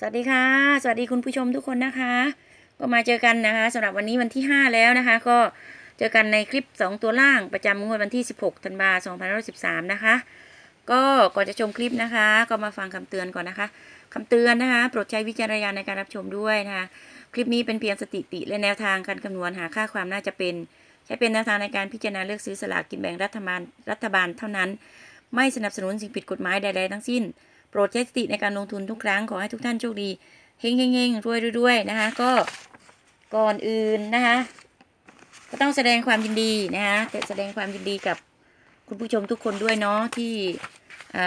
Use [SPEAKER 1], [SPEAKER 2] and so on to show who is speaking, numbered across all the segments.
[SPEAKER 1] สวัสดีค่ะ สวัสดีคุณผู้ชมทุกคนนะคะ ก็มาเจอกันนะคะสำหรับวันนี้วันที่ 5 แล้วนะคะ ก็เจอกันในคลิป 2 ตัวล่างประจำงวดวันที่ 16ธันวาคม2513 นะคะ ก็ก่อนจะชมคลิปนะคะ ก็มาฟังคำเตือนก่อนนะคะคำเตือนนะคะ โปรดใช้วิจารณญาณในการรับชมด้วยนะคะ คลิปนี้เป็นเพียงสถิติและแนวทางการคำนวณหาค่าความน่าจะเป็น ใช้เป็นแนวทางในการพิจารณาเลือกซื้อสลากกินแบ่งรัฐบาลรัฐบาลเท่านั้น ไม่สนับสนุนสิ่งผิดกฎหมายใดๆทั้งสิ้น โปรดใช้สติในการลงทุนทุกครั้งขอให้ทุกท่านโชคดีเฮงเฮงเฮงรวยรวยนะคะก็ก่อนอื่นนะคะก็ต้องแสดงความยินดีนะคะแสดงความยินดีกับคุณผู้ชมทุกคนด้วยเนาะที่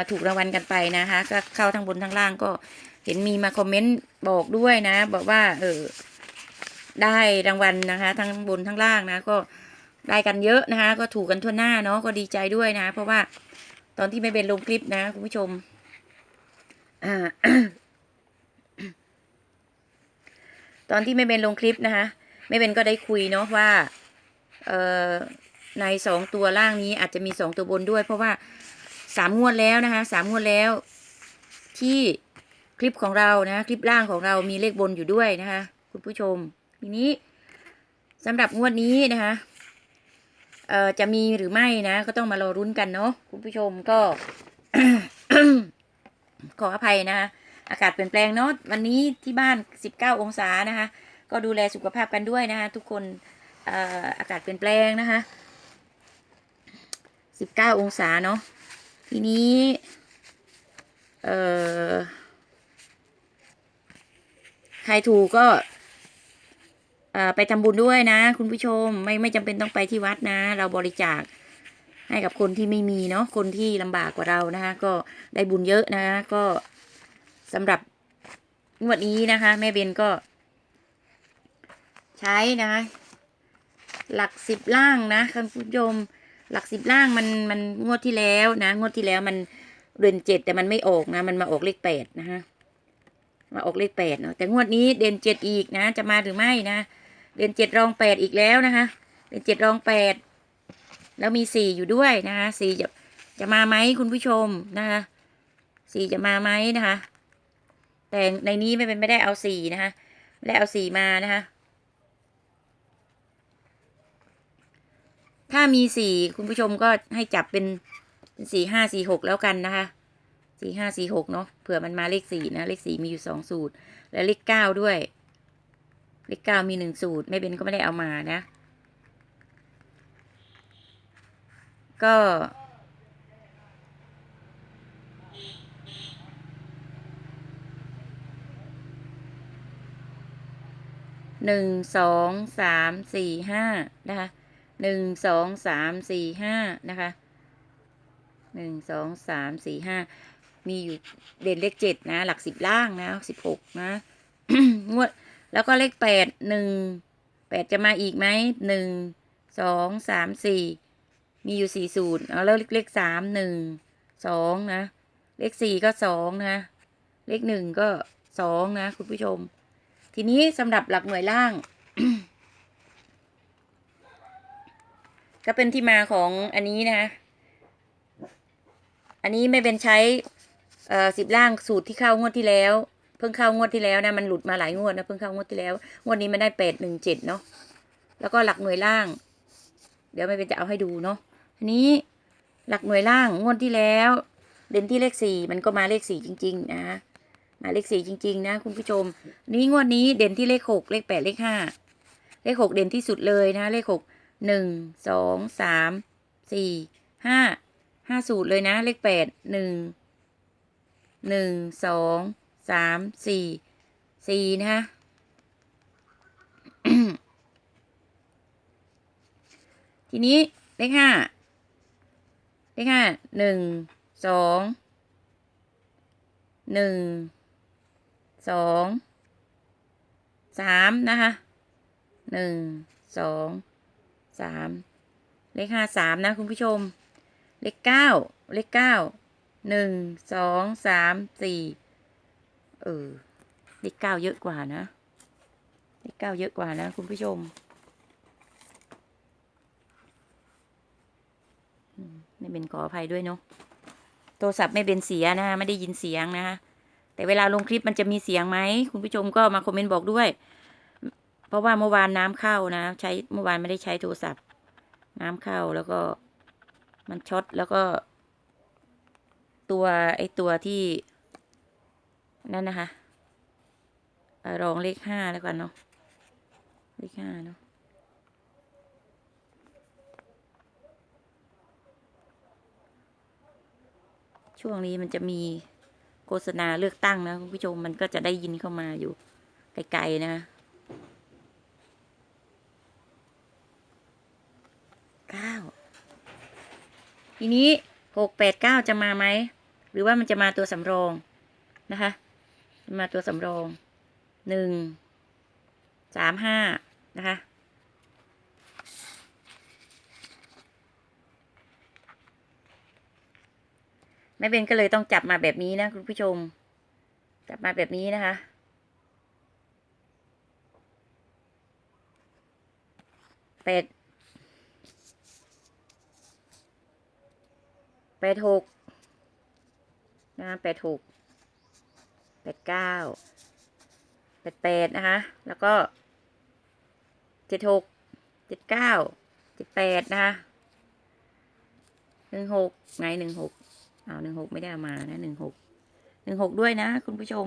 [SPEAKER 1] ถูกรางวัลกันไปนะคะก็เข้าทั้งบนทั้งล่างก็เห็นมีมาคอมเมนต์บอกด้วยนะ บอกว่าเออได้รางวัลนะคะทั้งบนทั้งล่างนะ ก็ได้กันเยอะนะคะ ก็ถูกกันทั่วหน้าเนาะก็ดีใจด้วยนะ เพราะว่าตอนที่ไม่เป็นลงคลิปนะคุณผู้ชม ตอนที่ไม่เป็นลงคลิปนะคะไม่เป็นก็ได้คุยเนาะว่า เอ่อในสองตัวล่างนี้อาจจะมีสองตัวบนด้วย เพราะว่าสามงวดแล้วนะคะสามงวดแล้ว ที่คลิปของเรานะคลิปล่างของเรามีเลขบนอยู่ด้วยนะคะ คุณผู้ชม ทีนี้สำหรับงวดนี้นะคะเอ่อจะมีหรือไม่นะ ก็ต้องมารอรุ้นกันเนาะคุณผู้ชมก็ ขออภัยนะคะอากาศเปลี่ยนแปลงเนาะวันนี้ที่บ้าน 19 องศานะคะ ก็ดูแลสุขภาพกันด้วยนะคะ ทุกคนอากาศเปลี่ยนแปลงนะคะ 19 องศาเนาะทีนี้เอ่อใครถูกก็ไปทำบุญด้วยนะ คุณผู้ชมไม่ไม่จำเป็นต้องไปที่วัดนะ เราบริจาค ให้กับคนที่ไม่มีเนาะคนที่ลำบากกว่าเรานะคะก็ได้บุญเยอะนะคะก็สำหรับงวดนี้นะคะ แม่เบนก็ ใช้นะคะ หลักสิบล่างนะคุณผู้ชมหลักสิบล่างมันมันงวดที่แล้วนะ งวดที่แล้วมันเดือนเจ็ดแต่มันไม่ออกนะ มันมาออกเลขแปดนะคะมาออกเลขแปดเนาะแต่งวดนี้เดือนเจ็ดอีกนะ จะมาหรือไม่นะเดือนเจ็ดรองแปดอีกแล้วนะคะเดือนเจ็ดรองแปด แล้วมีสี่อยู่ด้วยนะคะสี่จะจะมาไหมคุณผู้ชมนะคะสี่จะมาไหมนะคะ แต่ในนี้ไม่เป็นไม่ได้เอาสี่นะคะไม่ได้เอาสี่มานะคะถ้ามีสี่คุณผู้ชมก็ให้จับเป็นเป็นสี่ห้าสี่หกแล้วกันนะคะสี่ห้าสี่หกเนาะเผื่อมันมาเลขสี่นะเลขสี่มีอยู่สองสูตร และเลขเก้าด้วย เลขเก้ามีหนึ่งสูตร ไม่เป็นก็ไม่ได้เอามานะ ก็ หนึ่งสองสามสี่ห้านะคะหนึ่งสองสามสี่ห้านะคะหนึ่งสองสามสี่ห้ามีอยู่เด่นเลขเจ็ดนะ หลักสิบล่างนะสิบหกนะงวดแล้วก็เลขแปดหนึ่งแปดจะมาอีกไหมหนึ่งสองสามสี่ มีอยู่สี่สูตรเอาแล้วเลขสามหนึ่งสองนะ เลขสี่ก็สองนะ เลขหนึ่งก็สองนะ คุณผู้ชม ทีนี้สำหรับหลักหน่วยล่าง ก็เป็นที่มาของอันนี้นะคะอันนี้ไม่เป็นใช้สิบล่างสูตรที่เข้างวดที่แล้ว เพิ่งเข้างวดที่แล้วนะมันหลุดมาหลายงวดนะเพิ่งเข้างวดที่แล้วงวดนี้มันได้แปดหนึ่งเจ็ดเนาะแล้วก็หลักหน่วยล่าง เดี๋ยวไม่เป็นจะเอาให้ดูเนาะ อันนี้หลักหน่วยล่างงวดที่แล้ว เด่นที่เลขสี่มันก็มาเลขสี่จริง ๆ นะมาเลขสี่จริง ๆ นะ คุณผู้ชม นี่งวดนี้เด่นที่เลขหกเลขแปดเลขห้าเลขหกเด่นที่สุดเลยนะ เลขหกหนึ่งสองสามสี่ห้าห้าสูตรเลยนะ เลขแปดหนึ่งหนึ่งสองสามสี่สี่นะคะทีนี้เลขห้า เลขห้าหนึ่งสองหนึ่งสองสามนะคะหนึ่งสองสามเลขห้าสามนะคุณผู้ชม เลขเก้าเลขเก้าหนึ่งสองสามสี่เออเลขเก้าเยอะกว่านะเลขเก้าเยอะกว่านะคุณผู้ชม ไม่เป็นขออภัยด้วยเนาะโทรศัพท์ไม่เป็นเสียนะคะไม่ได้ยินเสียงนะคะแต่เวลาลงคลิปมันจะมีเสียงไหมคุณผู้ชมก็มาคอมเมนต์บอกด้วย เพราะว่าเมื่อวานน้ำเข้านะ ใช้เมื่อวานไม่ได้ใช้โทรศัพท์ น้ำเข้าแล้วก็มันช็อตแล้วก็ ตัวไอตัวที่นั่นนะคะเอ่อรองเลขห้าแล้วกันเนาะเลขห้าเนาะ ช่วงนี้มันจะมีโฆษณาเลือกตั้งนะคุณผู้ชมมันก็จะได้ยินเข้ามาอยู่ไกลๆนะเก้าทีนี้หกแปดเก้าจะมาไหม หรือว่ามันจะมาตัวสำรองนะคะ มาตัวสำรองหนึ่งสามห้านะคะ แม่เบนก็เลยต้องจับมาแบบนี้นะคุณผู้ชม จับมาแบบนี้นะคะ แปด แปดหกนะแปดหก แปดเก้า แปดแปดนะคะ แล้วก็เจ็ดหก เจ็ดเก้า เจ็ดแปดนะคะหนึ่งหกไงหนึ่งหก เอาหนึ่งหกไม่ได้เอามานะหนึ่งหกหนึ่งหกด้วยนะ คุณผู้ชม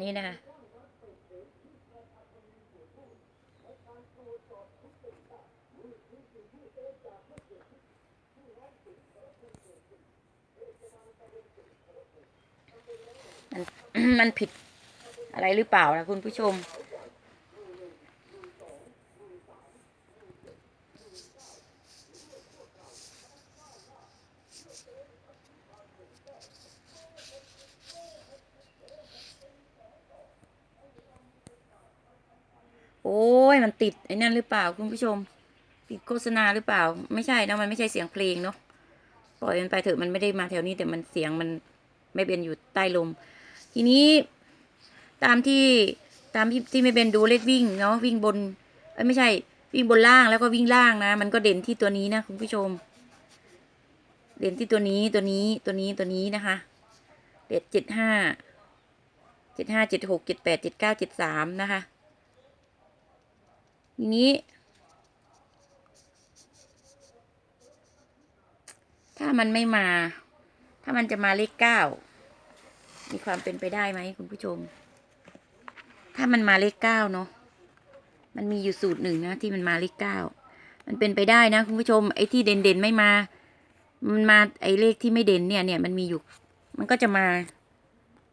[SPEAKER 1] นี่นะคะ มัน มันผิดอะไรหรือเปล่านะคุณผู้ชม โอ้ยมันติดไอ้นั่นหรือเปล่าคุณผู้ชม ติดโฆษณาหรือเปล่า ไม่ใช่นะมันไม่ใช่เสียงเพลงเนาะปล่อยมันไปเถอะมันไม่ได้มาแถวนี้แต่มันเสียงมันไม่เป็นอยู่ใต้ลม ทีนี้ตามที่ตามที่ที่ไม่เป็นดูเลขวิ่งเนาะวิ่งบนเอ้ไม่ใช่วิ่งบนล่างแล้วก็วิ่งล่างนะ มันก็เด่นที่ตัวนี้นะคุณผู้ชม เด่นที่ตัวนี้ตัวนี้ตัวนี้ตัวนี้นะคะเด็ดเจ็ดห้าเจ็ดห้าเจ็ดหกเจ็ดแปดเจ็ดเก้าเจ็ดสามนะคะทีนี้ ถ้ามันไม่มา ถ้ามันจะมาเลขเก้า มีความเป็นไปได้ไหมคุณผู้ชม ถ้ามันมาเลขเก้าเนาะมันมีอยู่สูตรหนึ่งนะที่มันมาเลขเก้ามันเป็นไปได้นะคุณผู้ชมไอ้ที่เด่นเด่นไม่มา มันมาไอ้เลขที่ไม่เด่นเนี่ยเนี่ยมันมีอยู่ มันก็จะมา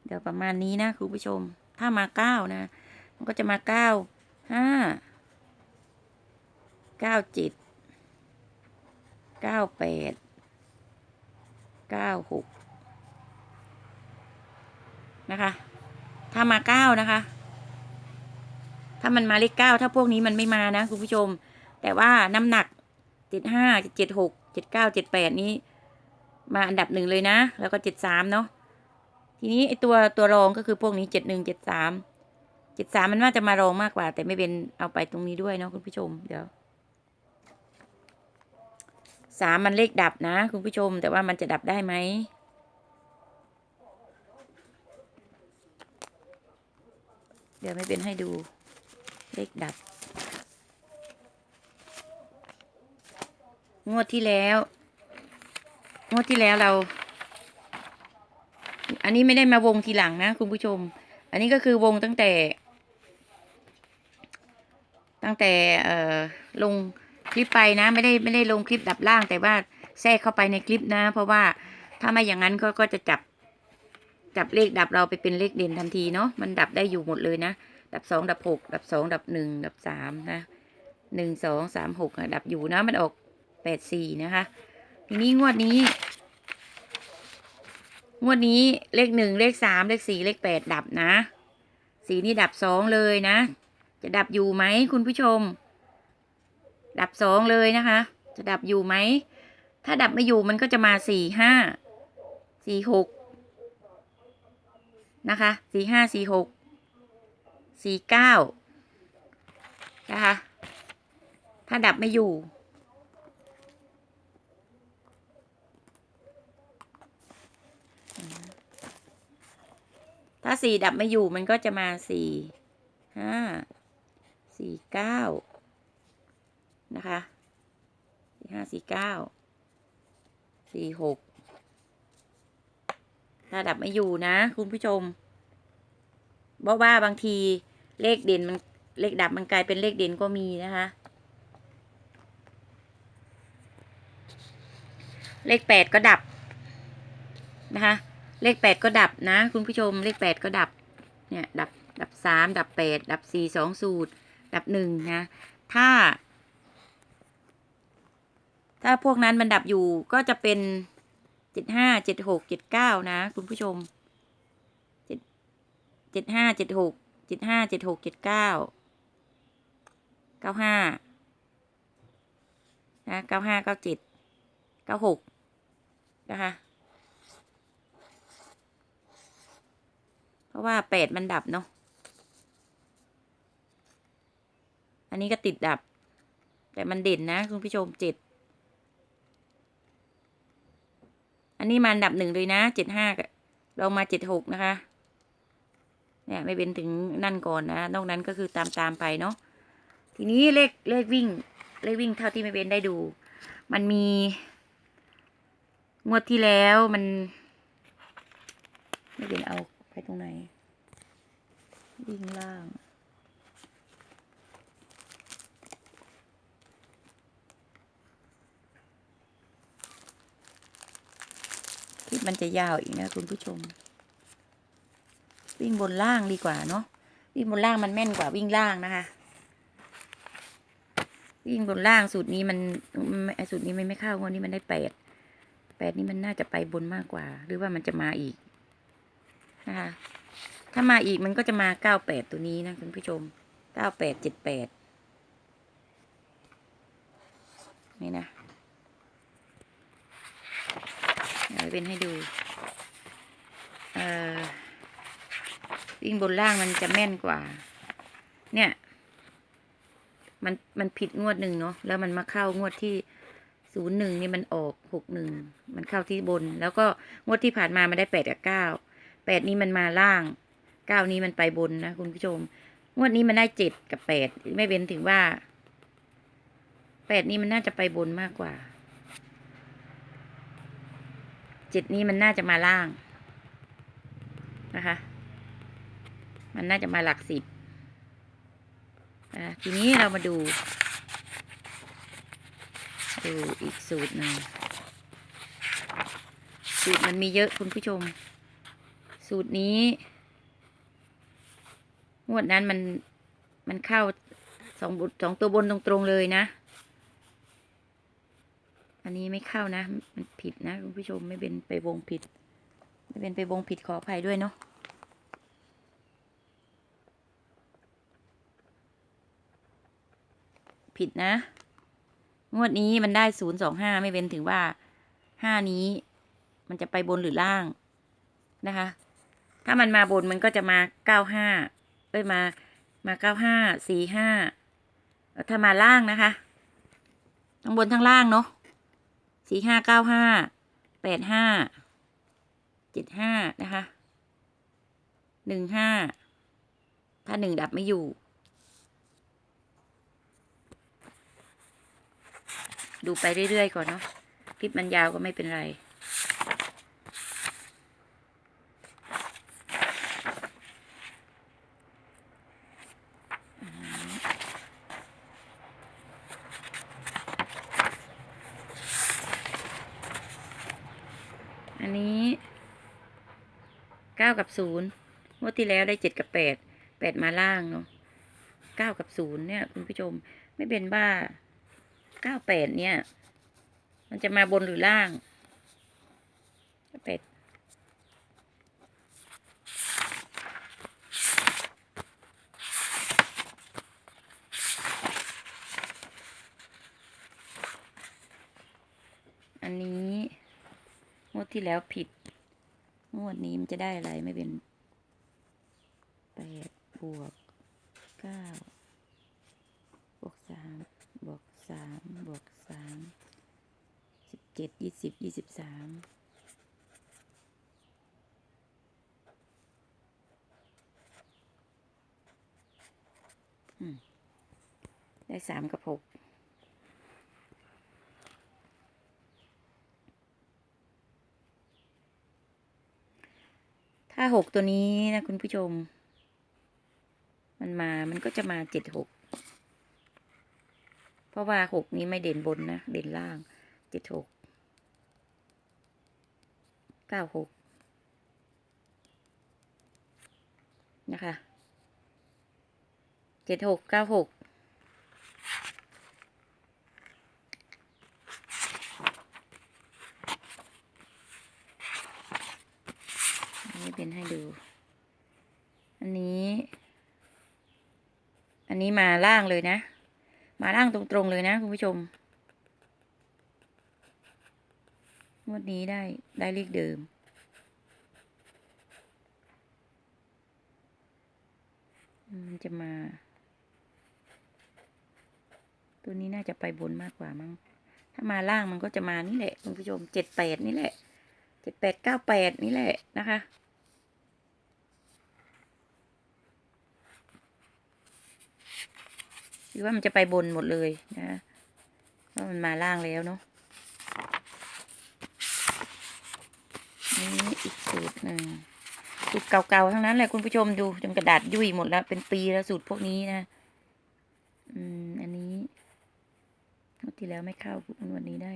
[SPEAKER 1] เดี๋ยวประมาณนี้นะคุณผู้ชม ถ้ามาเก้านะ มันก็จะมาเก้าห้าเก้าเจ็ดเก้าแปดเก้าหก นะคะ ถ้ามาเก้านะคะ ถ้ามันมาเลขเก้าถ้าพวกนี้มันไม่มานะคุณผู้ชม แต่ว่าน้ำหนักเจ็ดห้าเจ็ดหกเจ็ดเก้าเจ็ดแปดนี้ มาอันดับหนึ่งเลยนะ แล้วก็เจ็ดสามเนาะทีนี้ไอตัวตัวรองก็คือพวกนี้เจ็ดหนึ่งเจ็ดสามเจ็ดสามมันว่าจะมารองมากกว่า แต่ไม่เป็นเอาไปตรงนี้ด้วยเนาะคุณผู้ชมเดี๋ยวสามมันเลขดับนะ คุณผู้ชม แต่ว่ามันจะดับได้ไหม เดี๋ยวไม่เป็นให้ดูเลขดับ งวดที่แล้ว งวดที่แล้วเรา อันนี้ไม่ได้มาวงทีหลังนะคุณผู้ชม อันนี้ก็คือวงตั้งแต่ ตั้งแต่เอ่อลงคลิปไปนะ ไม่ได้ไม่ได้ลงคลิปดับล่างแต่ว่าแทรกเข้าไปในคลิปนะ เพราะว่าถ้าไม่อย่างนั้นก็ก็จะจับ จับเลขดับเราไปเป็นเลขเด่นทันทีเนาะมันดับได้อยู่หมดเลยนะ ดับสองดับหกดับสองดับหนึ่งดับสามนะหนึ่งสองสามหกดับอยู่นะมันออกแปดสี่นะคะ ทีนี้งวดนี้ งวดนี้เลขหนึ่งเลขสามเลขสี่เลขแปดดับนะสีนี่ดับสองเลยนะ จะดับอยู่ไหมคุณผู้ชม ดับสองเลยนะคะ จะดับอยู่ไหมถ้าดับไม่อยู่มันก็จะมาสี่ห้าสี่หก นะคะสี่ห้าสี่หกสี่เก้านะคะ ถ้าดับไม่อยู่ ถ้าสี่ดับไม่อยู่มันก็จะมาสี่ห้าสี่เก้านะคะสี่ห้าสี่เก้าสี่หก ถ้าดับไม่อยู่นะคุณผู้ชมเพราะว่าบางทีเลขเด่นมันเลขดับมันกลายเป็นเลขเด่นก็มีนะคะ เลขแปดก็ดับนะคะ เลขแปดก็ดับนะ คุณผู้ชมเลขแปดก็ดับ เนี่ย ดับ ดับสามดับแปดดับสี่สองสูตร ดับหนึ่งนะ ถ้า ถ้าพวกนั้นมันดับอยู่ก็จะเป็น เจ็ดห้าเจ็ดหกเจ็ดเก้านะ คุณผู้ชมเจ็ดเจ็ดห้าเจ็ดหกเจ็ดห้าเจ็ดหกเจ็ดเก้าเก้าห้านะเก้าห้าเก้าเจ็ดเก้าหกนะคะเพราะว่าแปดมันดับเนาะอันนี้ก็ติดดับ แต่มันเด่นนะ คุณผู้ชมเจ็ด อันนี้มันดับหนึ่งเลยนะเจ็ดห้าลงมาเจ็ดหกนะคะ เนี่ยไม่เป็นถึงนั่นก่อนนะ นอกนั้นก็คือตามตามไปเนาะ ทีนี้เลขเลขวิ่ง เลขวิ่งเท่าที่ไม่เป็นได้ดู มันมี งวดที่แล้วมัน ไม่เป็นเอาไปตรงไหน วิ่งล่าง คลิปมันจะยาวอีกนะคุณผู้ชม วิ่งบนล่างดีกว่าเนาะวิ่งบนล่างมันแม่นกว่าวิ่งล่างนะคะ วิ่งบนล่างสูตรนี้มันไม่สูตรนี้มันไม่เข้างวดนี้มันได้แปดแปดนี้มันน่าจะไปบนมากกว่า หรือว่ามันจะมาอีกนะคะถ้ามาอีกมันก็จะมาเก้าแปดตัวนี้นะคุณผู้ชมเก้าแปดเจ็ดแปดนี่นะ เดี๋ยวเป็นให้ดู เอ่อวิ่งบนล่างมันจะแม่นกว่า เนี่ย มันมันผิดงวดหนึ่งเนาะแล้วมันมาเข้างวดที่ศูนย์หนึ่งนี่มันออกหกหนึ่งมันเข้าที่บน แล้วก็งวดที่ผ่านมามันได้แปดกับเก้าแปดนี้มันมาล่างเก้านี้มันไปบนนะคุณผู้ชม งวดนี้มันได้เจ็ดกับแปดไม่เป็นถึงว่าแปดนี้มันน่าจะไปบนมากกว่า เจ็ดนี้มันน่าจะมาล่างนะคะ มันน่าจะมาหลักสิบอะทีนี้เรามาดู ดูอีกสูตรหนึ่งสูตรมันมีเยอะคุณผู้ชม สูตรนี้ งวดนั้นมันมันเข้าสองบุสองตัวบนตรงๆเลยนะ อันนี้ไม่เข้านะ มันผิดนะคุณผู้ชมไม่เป็นไปวงผิด ไม่เป็นไปวงผิดขออภัยด้วยเนาะผิดนะ งวดนี้มันได้ศูนย์สองห้าไม่เป็นถึงว่าห้านี้ มันจะไปบนหรือล่างนะคะ ถ้ามันมาบนมันก็จะมาเก้าห้าเอ้ยมา มาเก้าห้าสี่ห้าถ้ามาล่างนะคะ ทั้งบนทั้งล่างเนาะ สี่ห้าเก้าห้าแปดห้าเจ็ดห้านะคะหนึ่งห้าถ้าหนึ่งดับไม่อยู่ ดูไปเรื่อยๆก่อนเนาะคลิปมันยาวก็ไม่เป็นไร อันนี้ เก้ากับศูนย์งวดที่แล้วได้เจ็ดกับแปดแปดมาล่างเนาะเก้ากับศูนย์เนี่ยคุณผู้ชมไม่เป็นบ้าเก้าแปดเนี่ย มันจะมาบนหรือล่างแปดนนี้งวดที่แล้วผิด งวดนี้มันจะได้อะไรไม่เป็นแปดบวกเก้าบวกสามบวกสามบวกสามสิบเจ็ดยี่สิบยี่สิบสามได้สามกับหก ถ้าหกตัวนี้นะคุณผู้ชม มันมา มันก็จะมาเจ็ดหก เพราะว่าหกนี้ไม่เด่นบนนะ เด่นล่าง เจ็ดหก เก้าหก นะคะ เจ็ดหกเก้าหก อันนี้เป็นให้ดู อันนี้ อั นี้มาล่างเลยนะ มาล่างตรงๆเลยนะคุณผู้ชมงวดนี้ได้ได้เลขเดิม มันจะมา ตัวนี้น่าจะไปบนมากกว่ามั้ง ถ้ามาล่างมันก็จะมานี่แหละคุณผู้ชมเจ็ดแปดนี่แหละเจ็ดแปดเก้าแปดนี่แหละนะคะ หรือว่ามันจะไปบนหมดเลยนะเพราะมันมาล่างแล้วเนาะนี่อีกสูตรหนึ่งสูตรเก่าๆทั้งนั้นแหละคุณผู้ชมดูจนกระดาษยุ่ยหมดแล้วเป็นปีแล้วสูตรพวกนี้นะ อืม อันนี้งวดที่แล้วไม่เข้างวดนี้ได้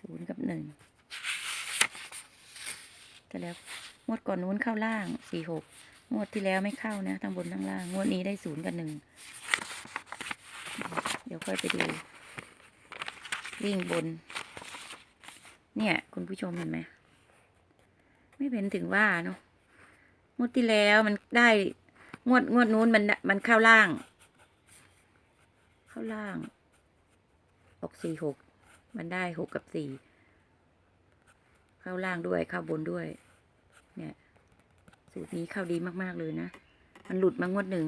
[SPEAKER 1] ศูนย์กับหนึ่งแต่แล้วงวดก่อนนู้นเข้าล่างสี่หกงวดที่แล้วไม่เข้านะทั้งบนทั้งล่างงวดนี้ได้ศูนย์กับหนึ่ง ดี๋ยวค่อยไปดู วิ่งบน เนี่ย คุณผู้ชมเห็นไหม ไม่เป็นถึงว่าเนาะงวดที่แล้วมันได้ งวดงวดนู้นมันมันเข้าล่าง เข้าล่าง ออกสี่หก มันได้หกกับสี่ เข้าล่างด้วย เข้าบนด้วย เนี่ย สูตรนี้เข้าดีมาก ๆ เลยนะ มันหลุดมางวดหนึ่ง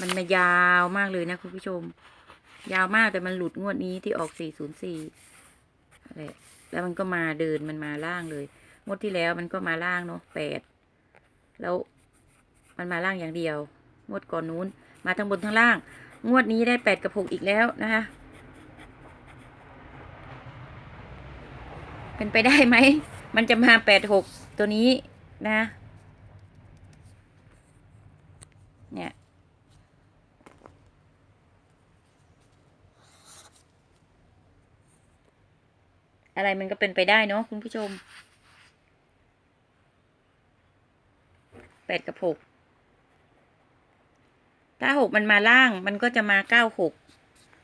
[SPEAKER 1] มันมายาวมากเลยนะคุณผู้ชม ยาวมากแต่มันหลุดงวดนี้ที่ออก404อะไรแล้วมันก็มาเดินมันมาล่างเลย งวดที่แล้วมันก็มาล่างเนาะแปดแล้วมันมาล่างอย่างเดียว งวดก่อนนู้น มาทั้งบนทั้งล่าง งวดนี้ได้แปดกับหกอีกแล้วนะคะเป็นไปได้ไหม มันจะมาแปดหกตัวนี้นะ เนี่ย อะไรมันก็เป็นไปได้เนาะคุณผู้ชมแปดกับหกถ้าหกมันมาล่างมันก็จะมาเก้าหก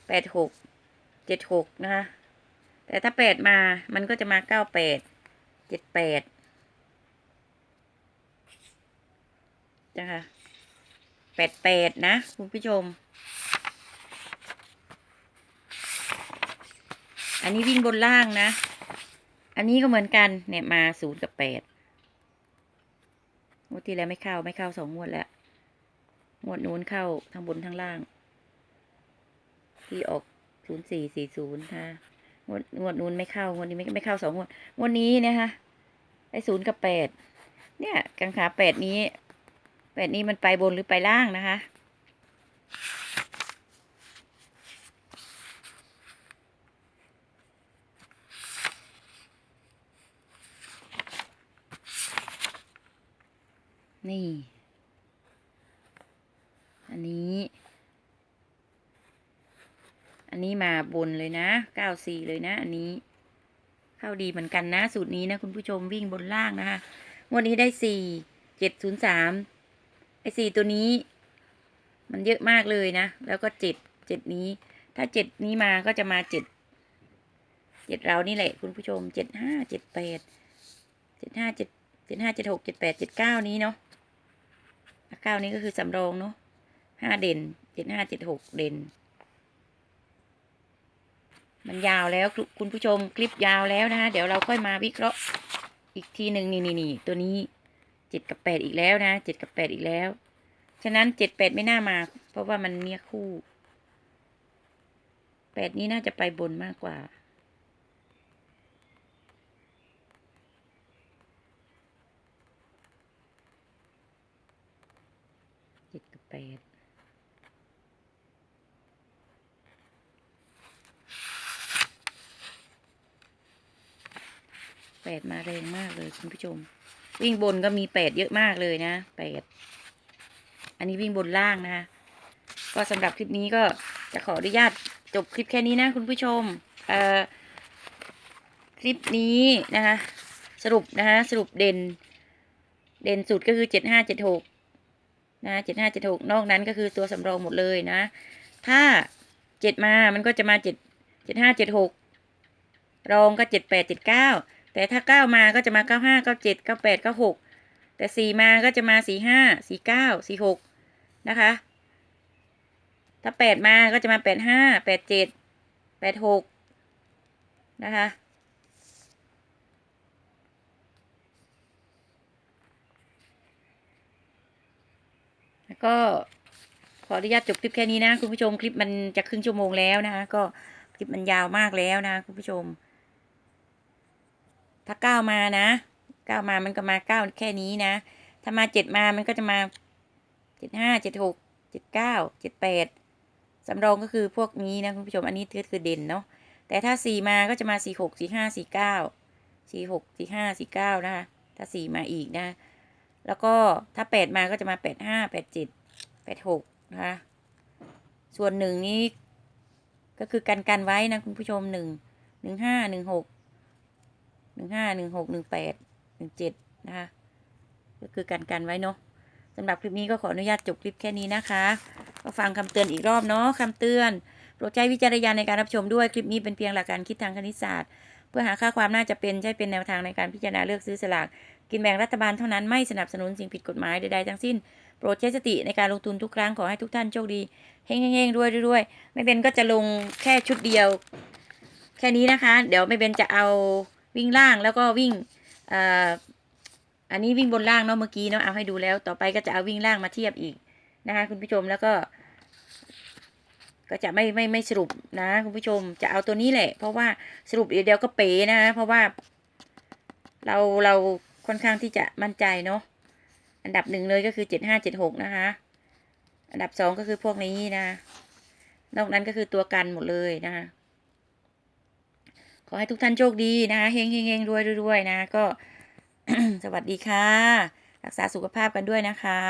[SPEAKER 1] แปดหกเจ็ดหกนะคะ แต่ถ้าแปดมามันก็จะมาเก้าแปดเจ็ดแปดนะคะแปดแปดนะ คุณผู้ชม อันนี้วิ่งบนล่างนะ อันนี้ก็เหมือนกันเนี่ยมาศูนย์กับแปดงวดที่แล้วไม่เข้าไม่เข้าสองงวดแล้ว งวดนู้นเข้าทั้งบนทั้งล่าง ที่ออกศูนย์สี่สี่ศูนย์ฮะงวดงวดนู้นไม่เข้างวดนี้ไม่ไม่เข้าสองงวดงวดนี้เนี่ยฮะไอ้ศูนย์กับแปดเนี่ยกังขาแปดนี้แปดนี้มันไปบนหรือไปล่างนะคะ นี่ อันนี้ อันนี้มาบนเลยนะเก้าสี่เลยนะ อันนี้ เข้าดีเหมือนกันนะ สูตรนี้นะคุณผู้ชมวิ่งบนล่างนะคะงวดนี้ได้สี่เจ็ดศูนย์สามไอ้สี่ตัวนี้ มันเยอะมากเลยนะ แล้วก็เจ็ดเจ็ดนี้ ถ้าเจ็ดนี้มาก็จะมาเจ็ดเจ็ดเรานี่แหละ คุณผู้ชมเจ็ดห้าเจ็ดแปดเจ็ดห้าเจ็ดเจ็ดห้าเจ็ดหกเจ็ดแปดเจ็ดเก้านี้เนาะ เก้านี้ก็คือสำรองเนาะห้าเด่นเจ็ดห้าเจ็ดหกเด่น มันยาวแล้วคุณผู้ชมคลิปยาวแล้วนะคะเดี๋ยวเราค่อยมาวิเคราะห์อีกทีหนึ่งนี่นี่นี่ตัวนี้เจ็ดกับแปดอีกแล้วนะเจ็ดกับแปดอีกแล้ว ฉะนั้นเจ็ดแปดไม่น่ามา เพราะว่ามันเมียคู่แปดนี้น่าจะไปบนมากกว่า เจ็ ดกับแปดแปดมาแรงมากเลยคุณผู้ชม วิ่งบนก็มีแปดเยอะมากเลยนะแปดอันนี้วิ่งบนล่างนะคะก็สำหรับคลิปนี้ก็จะขออนุญาตจบคลิปแค่นี้นะคุณผู้ชมเอ่อคลิปนี้นะคะสรุปนะคะสรุปเด่น เด่นสุดก็คือเจ็ดห้าเจ็ดหก นะเจ็ดห้าเจ็ดหกนอกนั้นก็คือตัวสำรองหมดเลยนะ ถ้าเจ็ดมามันก็จะมาเจ็ดเจ็ดห้าเจ็ดหกรองก็เจ็ดแปดเจ็ดเก้าแต่ถ้าเก้ามาก็จะมาเก้าห้าเก้าเจ็ดเก้าแปดเก้าหกแต่สี่มาก็จะมาสี่ห้าสี่เก้าสี่หกนะคะ ถ้าแปดมาก็จะมาแปดห้าแปดเจ็ดแปดหกนะคะ แล้วก็ขออนุญาตจบคลิปแค่นี้นะคุณผู้ชมคลิปมันจะครึ่งชั่วโมงแล้วนะคะก็คลิปมันยาวมากแล้วนะคุณผู้ชม ถ้าเก้ามานะเก้ามามันก็มาเก้าแค่นี้นะ ถ้ามาเจ็ดมามันก็จะมาเจ็ดห้าเจ็ดหกเจ็ดเก้าเจ็ดแปดสำรองก็คือพวกนี้นะคุณผู้ชมอันนี้คือเด่นเนาะแต่ถ้าสี่มาก็จะมาสี่หกสี่ห้าสี่เก้าสี่หกสี่ห้าสี่เก้านะคะถ้าสี่มาอีกนะ แล้วก็ถ้าแปดมาก็จะมาแปดห้าแปดเจ็ดแปดหกนะคะ ส่วนหนึ่งนี้ก็คือกันกันไว้นะคุณผู้ชมหนึ่งหนึ่งห้าหนึ่งหกหนึ่งห้าหนึ่งหกหนึ่งแปดหนึ่งเจ็ดนะคะ ก็คือกันกันไว้เนาะสำหรับคลิปนี้ก็ขออนุญาตจบคลิปแค่นี้นะคะ ก็ฟังคำเตือนอีกรอบเนาะคำเตือนโปรดใช้วิจารณญาณในการรับชมด้วยคลิปนี้เป็นเพียงหลักการคิดทางคณิตศาสตร์ เพื่อหาค่าความน่าจะเป็นใช้เป็นแนวทางในการพิจารณาเลือกซื้อสลาก กินแบ่งรัฐบาลเท่านั้นไม่สนับสนุนสิ่งผิดกฎหมายใดๆทั้งสิ้น โปรดใช้สติในการลงทุนทุกครั้งขอให้ทุกท่านโชคดีเฮงๆด้วยด้วยไม่เป็นก็จะลงแค่ชุดเดียว แค่นี้นะคะ เดี๋ยวไม่เป็นจะเอาวิ่งล่างแล้วก็วิ่งอันนี้วิ่งบนล่างเนาะเมื่อกี้เนาะเอาให้ดูแล้ว ต่อไปก็จะเอาวิ่งล่างมาเทียบอีกนะคะคุณผู้ชมแล้วก็ ก็จะไม่ไม่ไม่สรุปนะคุณผู้ชมจะเอาตัวนี้แหละ เพราะว่าสรุปเดี๋ยวเดียวก็เป๋นะเพราะว่า เราเรา ค่อนข้างที่จะมั่นใจเนาะอันดับหนึ่งเลยก็คือเจ็ดห้าเจ็ดหกนะคะ อันดับสองก็คือพวกนี้นะ นอกนั้นก็คือตัวกันหมดเลยนะคะขอให้ทุกท่านโชคดีนะคะเฮงเฮงเฮงรวยรวยนะ ก็สวัสดีค่ะ รักษาสุขภาพกันด้วยนะคะ